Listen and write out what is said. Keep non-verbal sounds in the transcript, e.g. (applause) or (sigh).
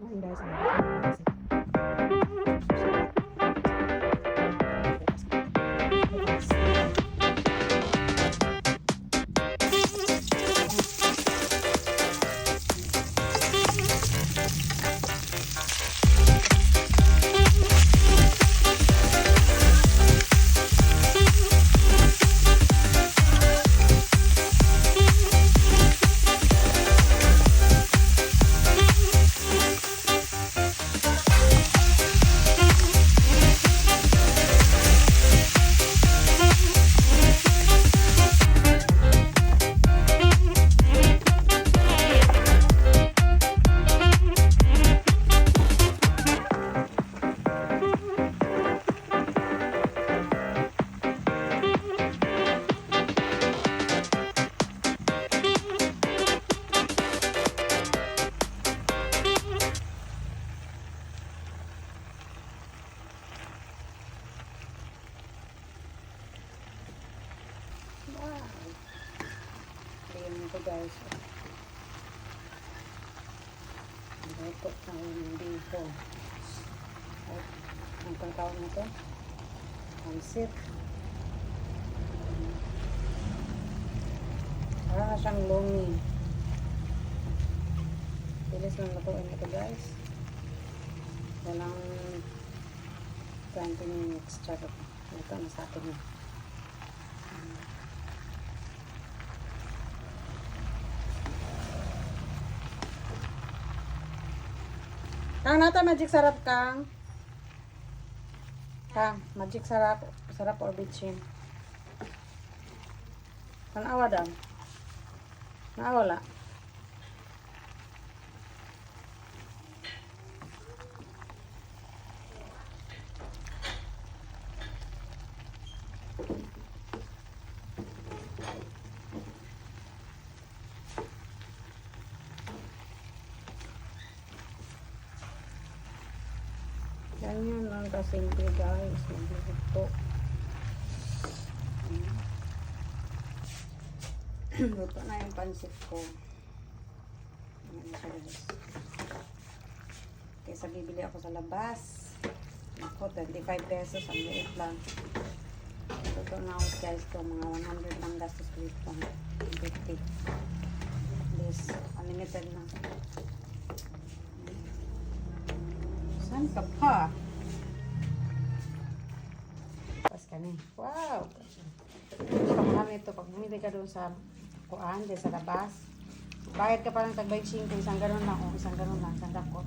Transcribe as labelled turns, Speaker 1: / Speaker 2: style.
Speaker 1: Ngayon guys, ang Wow. Ayan ito guys. Ito ang dito. At ang pangtawag na to. Pansit. Para siyang lomi. Bilis lang lutuin ito guys. Walang 20 minutes. Charot. Ito na sa atin. yun. Kang nata magic sarap kang. Kang magic sarap sarap or bitchin. Kan awa dam. Na wala. Ganyan lang kasimple guys. Magluluto. (clears throat) Luto na yung pansit ko. Ayan siya. Kaysa bibili ako sa labas. Ako, 25 pesos. Ang liit lang. Luto na ako guys ko. Mga 100 lang gastos ko ito. 50. This, unlimited na. Saan ka pa? Pas ka na. Wow! Pag ito, pag bumili ka doon sa kuan, sa labas, bayad ka pa ng tagbay 5, isang ganun lang, o isang ganun lang, isang dako.